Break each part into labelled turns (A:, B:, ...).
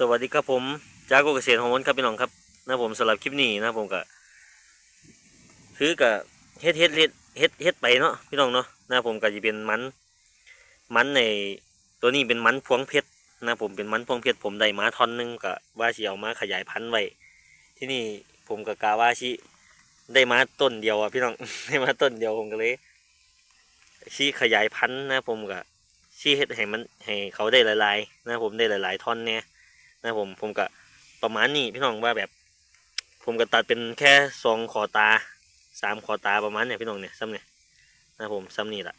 A: สวัสดีครับผมจากโกเกษตรของมนครับพี่น้องครับนะผมสำหรับคลิปนี้นะผมก็คือกับเฮ็ดเฮ็ดเฮ็ดเฮ็ดเฮ็ดไปเนาะพี่น้องเนาะนะผมก็จะเป็นมันมันในตัวนี้เป็นมันพวงเพชรนะผมเป็นมันพวงเพชรผมได้มาท่อนหนึงก็ว่าสิเอามาขยายพันธุ์ไว้ที่นี่ผมก็กาว่าชิได้มาต้นเดียวอะพี่น้องได้มาต้นเดียวผมก็เลยชี้ขยายพันธุ์นะผมก็ชี้เฮ็ดให้มันให้เขาได้หลายๆนะผมได้หลาย ๆท่อนเนี่ย นะผมผมก็ประมาณนี้พี่น้องว่าแบบ ผมก็ตัดเป็นแค่สองขอตาสามขอตาประมาณเนี่ยพี่น้องเนี่ยซ้ำเนี่ยนะผมซ้ำนี่แหละ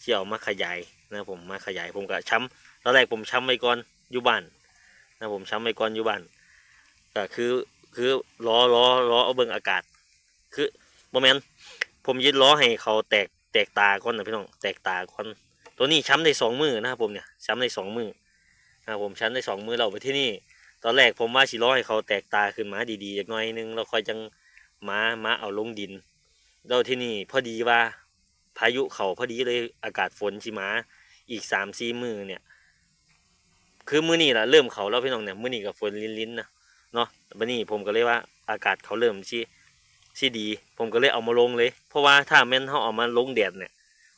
A: เชี่ยวมาขยายนะผมมาขยาย ผมก็ช้ำตอนแรกผมช้ำไว้ก่อนอยู่บ้านนะผมช้ำไว้ก่อนอยู่บ้านก็คือคือล้อล้อล้อเอาเบิ่งอากาศ คือโมเมนผมยึดล้อให้เขาแตกแตกตาก่อนนะพี่น้องแตกตาก่อนตัวนี้ช้ำได้สองมือนะครับผมเนี่ยช้ำได้สองมือ ครับผมชั้นได้สองมือเราไปที่นี่ ตอนแรกผมว่าสิร้อยเขาแตกตาขึ้นมาดีๆจากหน้อยนึงเราค่อยจังมามาเอาลงดินแล้วที่นี่พอดีว่าพายุเขาพอดีเลยอากาศฝนชิมา อีกสามสี่มือเนี่ย คือมือนี่แหละเริ่มเขาแล้วพี่น้องเนี่ยมือนี่กับฝนลิ้นๆนะเนาะบันนี้ผมก็เลยว่าอากาศเขาเริ่มชีชีดี ผมก็เลยเอามาลงเลย เพราะว่าถ้าแม่นเขาเอามาลงแดดเนี่ย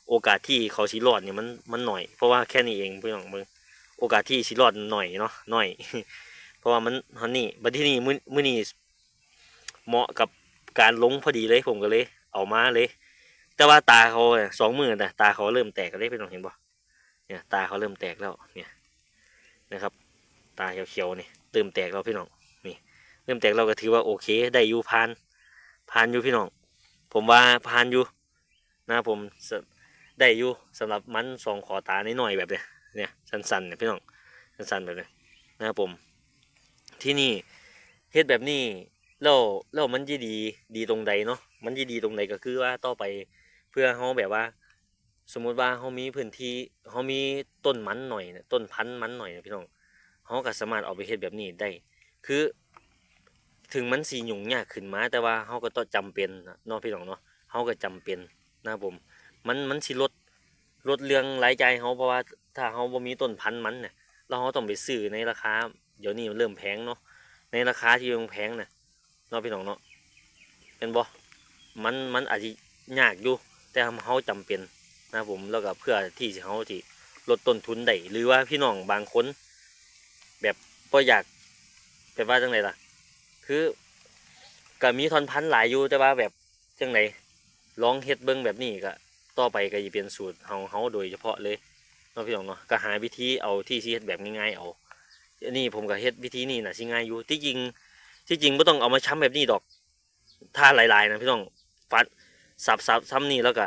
A: โอกาสที่เขาชีรอดเนี่ยมันมันหน่อย เพราะว่าแค่นี้เองพี่น้องมึง โอกาสที่สิรอดหน่อยเนาะหน่อย เพราะว่ามันฮันนี่บัดที่นี่มื้อมื้อนี้เหมาะกับการลงพอดีเลยผมก็เลย เอามาเลย แต่ว่าตาเขาเนี่ยสองมือนะตาเขาเริ่มแตกแล้วพี่น้องเห็นบ่เนี่ยตาเขาเริ่มแตกแล้วเนี่ยนะครับ ตาเขียวๆนี่เริ่มแตกแล้วพี่น้องนี่เริ่มแตกเราก็ถือว่าโอเค ได้อยู่พานพานอยู่พี่น้อง ผมว่าพานอยู่นะผมได้อยู่สำหรับมันสองขอตาหน่อยๆแบบเนี้ย เนี่ยสั้นๆเนี่ยพี่น้องสั้นๆแบบนี้นะครับผม ที่นี่เฮ็ดแบบนี้แล้วแล้วมันจะดีดีตรงใดเนาะมันจะดีตรงใดก็คือว่าต่อไปเพื่อเขาแบบว่า สมมุติว่าเขามีพื้นที่เขามีต้นมันหน่อยนะต้นพันธุ์มันหน่อยนะพี่น้องเขาก็สามารถเอาไปเฮ็ดแบบนี้ได้ คือถึงมันสีหยุ่งยากขึ้นมา แต่ว่าเขาก็ต้องจำเป็นนะเนาะพี่น้องเนาะเขาก็จำเป็นนะครับผม มันมันสิลด ลดเรื่องรายจ่ายเขาเพราะว่าถ้าเขาบ่มีต้นพันธุ์มันเนี่ยเราเขาต้องไปซื้อในราคาเดี๋ยวนี้มันเริ่มแพงเนาะในราคาที่ยังแพงเนี่ยเนาะพี่น้องเนาะเป็นบ่มันมันอาจจะยากอยู่แต่เขาจำเป็นนะผมแล้วก็เพื่อที่เขาที่ลดต้นทุนได้หรือว่าพี่น้องบางคน แบบก็อยากแบบว่าจังไดล่ะ คือก็มีทอนพันธุ์หลายอยู่แต่ว่าแบบจังไดลองเฮ็ดเบิ่งแบบนี้ก็ ต่อไปก็จะเป็นสูตรเฮาเฮาโดยเฉพาะเลยเนาะพี่น้องเนาะก็หาวิธีเอาที่สิเฮ็ดแบบง่ายๆเอาอันนี้ผมก็เฮ็ดวิธีนี้นะสิง่ายอยู่ที่จริงที่จริงบ่ต้องเอามาช้ำแบบนี้ดอกถ้าหลายๆนะพี่น้องฟัดสับสับซ้ำนี่แล้วก็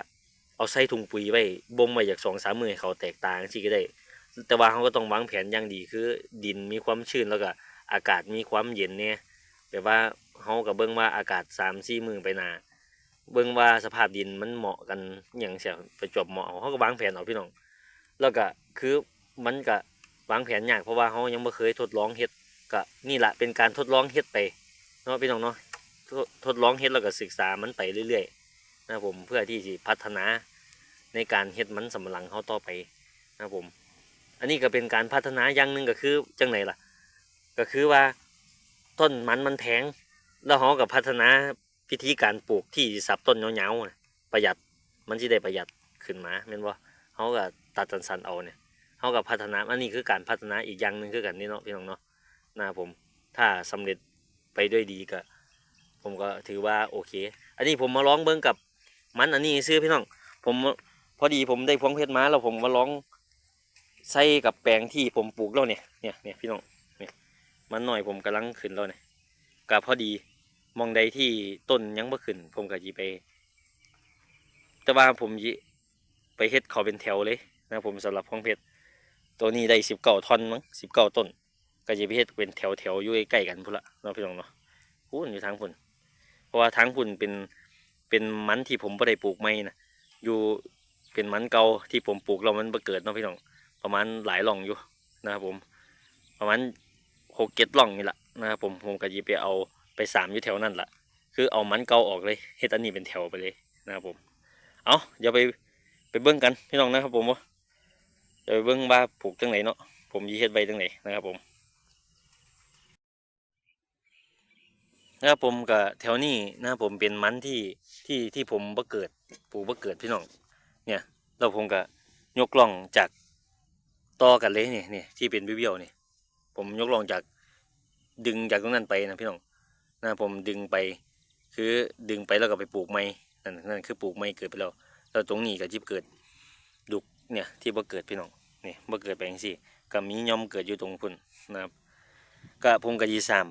A: เอาใส่ถุงปุ๋ยไว้บ่มไว้จากสองสามมือให้เขาแตกต่างสิก็ได้ แต่ว่าเขาก็ต้องวางแผนอย่างดีคือ ดินมีความชื้นแล้วก็อากาศมีความเย็นเนี่ยแบบว่าเขาก็เบิ่งว่าอากาศสามสี่มือไปนา เบิ่งว่าสภาพดินมันเหมาะกันอย่างเสียประจวบเหมาะเขาก็วางแผนเอาพี่น้อง แล้วก็คือมันก็วางแผนยากเพราะว่าเขายังไม่เคยทดลองเฮ็ดก็นี่แหละเป็นการทดลองเฮ็ดไปเนาะพี่น้องเนาะทดลองเฮ็ดแล้วก็ศึกษามันไปเรื่อยๆนะผมเพื่อที่จะพัฒนาในการเฮ็ดมันสำลังเขาต่อไปนะผม อันนี้ก็เป็นการพัฒนาอย่างหนึ่งก็คือจังไหนล่ะ ก็คือว่าต้นมันมันแพงแล้วเขาก็พัฒนา วิธีการปลูกที่สับต้นยาวๆน่ะประหยัดมันสิได้ประหยัดขึ้นมาแม่นบ่เขาก็ตัดสันๆเอาเนี่ยเขาก็พัฒนาอันนี้คือการพัฒนาอีกอย่างหนึ่งคือกันนี่เนาะพี่น้องเนาะนะผมถ้าสำเร็จไปด้วยดีก็ผมก็ถือว่าโอเค อันนี้ผมมาลองเบิ้งกับมันอันนี้ซื้อพี่น้องผมพอดีผมได้พวงเพชรมาแล้วผมมาลองใส่กับแปลงที่ผมปลูกแล้วเนี่ยเนี่ยเนี่ยพี่น้องเนี่ยมันหน่อยผมกำลังขึ้นแล้วเนี่ยก็พอดี มองใดที่ต้นยังไม่ขึ้น ผมก็จีไป แต่ว่าผมยิไปเฮ็ดขาเป็นแถวเลยนะผมสำหรับห้องเพชรตัวนี้ได้สิบเก้าท่อนมั้งสิบเก้าต้น ก็จะไปเฮ็ดเป็นแถวแถวอยู่ใกล้กันพุ่นละเนาะพี่น้องเนาะพุ่นอยู่ทางพุ่นเพราะว่าทางพุ่นเป็นเป็นมันที่ผมไม่ได้ปลูกใหม่นะอยู่เป็นมันเก่าที่ผมปลูกแล้วมันบ่เกิดเนาะพี่น้องประมาณหลายหล่องอยู่นะครับผม ประมาณหกเจ็ดหล่องนี่แหละนะครับผมผมก็จะไปเอา ไปสามอยู่แถวนั่นแหละคือเอามันเก่าออกเลยเฮ็ดอันนี้เป็นแถวไปเลยนะครับผม เอาเดี๋ยวไปไปเบิ้งกันพี่น้องนะครับผมว่าจะไปเบิ้งว่าปลูกจังไหนเนาะผมยีเฮ็ดไว้จังไหนนะครับผมนะครับผมกับแถวนี้นะครับผมเป็นมันที่ที่ที่ผมบ่เกิดปลูกบ่เกิดพี่น้องเนี่ยแล้วผมก็ยกล่องจากต่อกันเลยเนี่ยเนี่ยที่เป็นเบี้ยวๆเนี่ยผมยกลองจากดึงจากตรงนั้นไปนะพี่น้อง นะผมดึงไป คือดึงไปแล้วก็ไปปลูกไม้นั่นนั่นคือปลูกไม้เกิดไปแล้วแล้วตรงนี้ก็จิบเกิดดุกเนี่ยที่บ่เกิดพี่น้องนี่บ่เกิดไปจังซี่ก็มีย่อมเกิดอยู่ตรงพุ่นนะครับก็ผมก็ยีสาม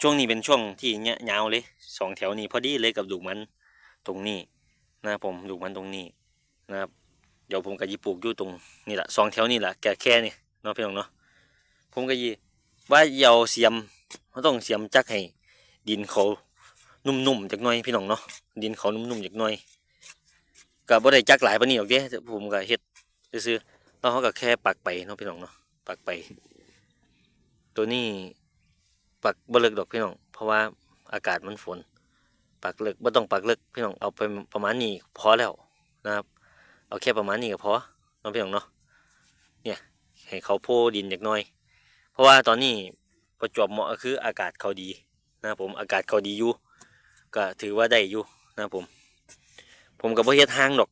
A: ช่วงนี้เป็นช่วงที่เนี้ยยาวเลยสองแถวนี้พอดีเลยกับดูกมันตรงนี้นะผมดูกมันตรงนี้นะครับเดี๋ยวผมก็ยีปลูกอยู่ตรงนี่แหละสองแถวนี่แหละแก่แค่นี่เนาะพี่น้องเนาะผมก็ยีว่าเยาเสียมเขาต้องเสียมจักให้ ดินเขานุ่มๆจากหน่อยพี่น้องเนาะดินเขานุ่มๆจากหน่อยก็บ่ได้จักหลายปานนี้หรอกเด้ผมก็เฮ็ดซื่อๆแล้วเขาก็แค่ปักไปเนาะพี่น้องเนาะปักไป ตัวนี้ปักบ่เลิกดอกพี่น้อง เพราะว่าอากาศมันฝน ปักเลิกบ่ต้องปักเลิกพี่น้องเอาไปประมาณนี้พอแล้วนะครับเอาแค่ประมาณนี้ก็พอเนาะพี่น้องเนาะเนี่ยให้เขาโพดินจากหน้อย เพราะว่าตอนนี้ประจวบเหมาะก็คืออากาศเขาดี นะครับผมอากาศเขาดีอยู่ก็ถือว่าได้อยู่นะครับผม ผมก็บ่เฮ็ดห้างดอก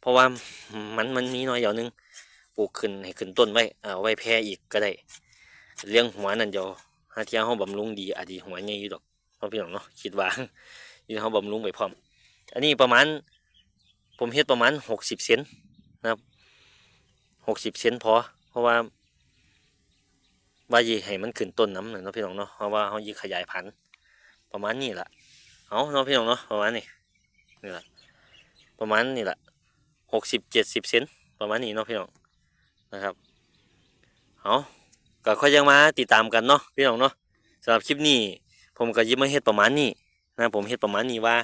A: เพราะว่ามันมันมีน้อยอย่างนึงปลูกขึ้นให้ขึ้นต้นไว้เอาไว้แพร่อีกก็ได้เลี้ยงหัวนั่นเดียวหาเที่ยเฮาบำรุงดีอาจสิหัวใหญ่อยู่ดอกเนาะพี่น้องเนาะคิดว่าที่เฮาบำรุงไปพร้อม อันนี้ประมาณ ผมเฮ็ดประมาณหกสิบเซนนะครับหกสิบเซนพอ เพราะว่า ว่ายีให้มันขึ้นต้นน้ำน่ะเนาะพี่น้องเนาะเพราะว่าเฮายีขยายพันธุ์ประมาณนี้แหละเอาเนาะพี่น้องเนาะประมาณนี้นี่แหละประมาณนี้แหละหกสิบเจ็ดสิบเซนประมาณนี้เนาะพี่น้องนะครับเอาก็ค่อยยังมาติดตามกันเนาะพี่น้องเนาะสำหรับคลิปนี้ ผมก็ยิบมาเฮ็ดประมาณนี้นะผมเฮ็ดประมาณนี้ว่า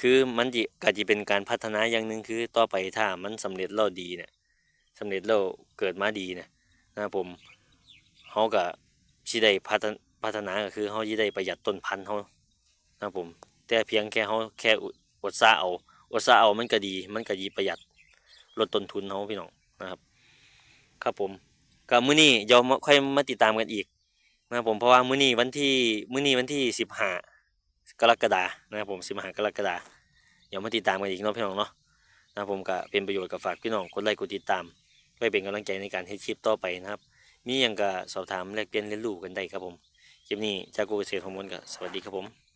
A: คือมันจิก็จะเป็นการพัฒนาอย่างหนึ่งคือต่อไปถ้ามันสำเร็จแล้วดีเนี่ยสำเร็จแล้วเกิดมาดีเนี่ยนะผม เฮาก็สิได้พัฒนพัฒนาก็คือเฮาสิได้ประหยัดต้นพันธุ์เฮานะครับผมแต่เพียงแค่เฮาแค่อดซาเอาอดซาเอามันก็ดี มันก็ดีประหยัดลดต้นทุนเฮาพี่น้องนะครับ ครับผมก็มื้อนี้เดี๋ยวมค่อยมาติดตามกันอีกนะครับผมเพราะว่ามื้อนี้วันที่มื้อนี้วันที่สิบห้ากรกฎานะครับผมสิบห้ากรกฎาเดี๋ยวมาติดตามกันอีกเนาะพี่น้องเนาะนะครับผมก็เป็นประโยชน์กับฝากพี่น้องกดไลค์กดติดตามไว้เป็นกำลังใจในการเฮ็ดคลิปต่อไปนะครับ มีอย่างก็สอบถามแลกเปลี่ยนเรียนรู้กันได้ครับผมคลิปนี้จากกูเกษตรฮอร์โมนก็สวัสดีครับผม